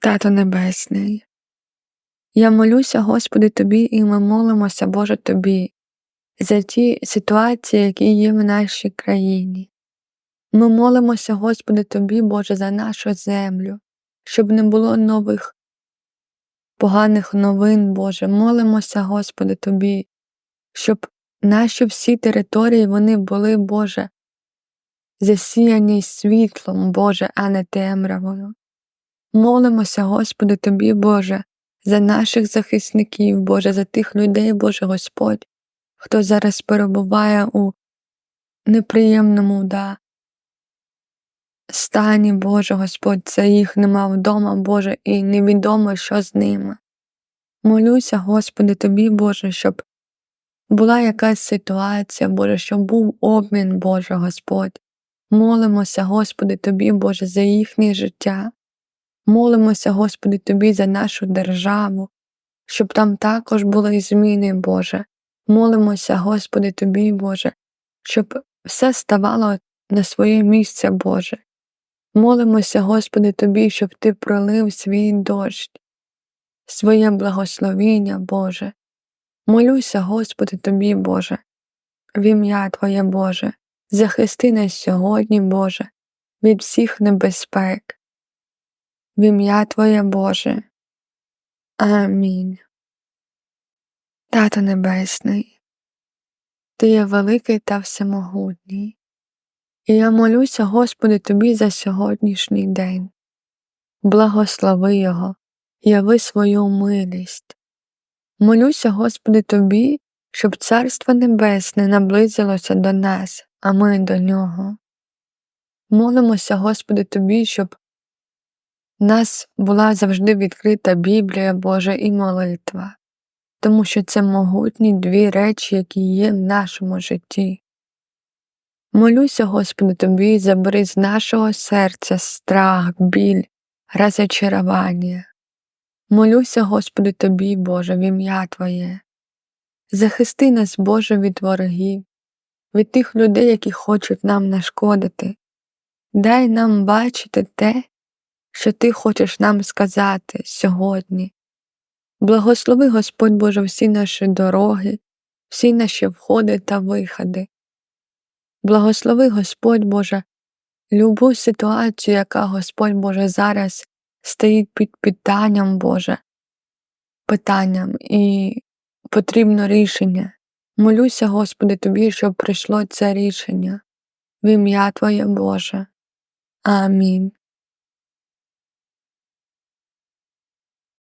Тато Небесний, я молюся, Господи, Тобі, і ми молимося, Боже, Тобі, за ті ситуації, які є в нашій країні. Ми молимося, Господи, Тобі, Боже, за нашу землю, щоб не було нових поганих новин, Боже. Молимося, Господи, Тобі, щоб наші всі території вони були, Боже, засіяні світлом, Боже, а не темрявою. Молимося, Господи, Тобі, Боже, за наших захисників, Боже, за тих людей, Боже Господь, хто зараз перебуває у неприємному да, стані, Боже Господь, це їх нема вдома, Боже, і невідомо, що з ними. Молюся, Господи, Тобі, Боже, щоб була якась ситуація, Боже, щоб був обмін, Боже Господь. Молимося, Господи, Тобі, Боже, за їхнє життя. Молимося, Господи, Тобі за нашу державу, щоб там також були зміни, Боже. Молимося, Господи, Тобі, Боже, щоб все ставало на своє місце, Боже. Молимося, Господи, Тобі, щоб Ти пролив свій дощ, своє благословіння, Боже. Молюся, Господи, Тобі, Боже, в ім'я Твоє Боже, захисти нас сьогодні, Боже, від всіх небезпек. В ім'я Твоє Боже. Амінь. Тато Небесний, Ти є великий та всемогутній, і я молюся, Господи, Тобі за сьогоднішній день. Благослови Його, яви свою милість. Молюся, Господи, Тобі, щоб Царство Небесне наблизилося до нас, а ми до нього. Молимося, Господи, Тобі, щоб нас була завжди відкрита Біблія Божа і молитва, тому що це могутні дві речі, які є в нашому житті. Молюся, Господи, Тобі, забери з нашого серця страх, біль, розочарування. Молюся, Господи, Тобі, Боже, в ім'я Твоє. Захисти нас, Боже, від ворогів, від тих людей, які хочуть нам нашкодити. Дай нам бачити те, що Ти хочеш нам сказати сьогодні. Благослови Господь Боже всі наші дороги, всі наші входи та виходи. Благослови Господь Боже любу ситуацію, яка Господь Боже зараз стоїть під питанням Боже, питанням і потрібно рішення. Молюся, Господи, Тобі, щоб прийшло це рішення в ім'я Твоє Боже. Амінь.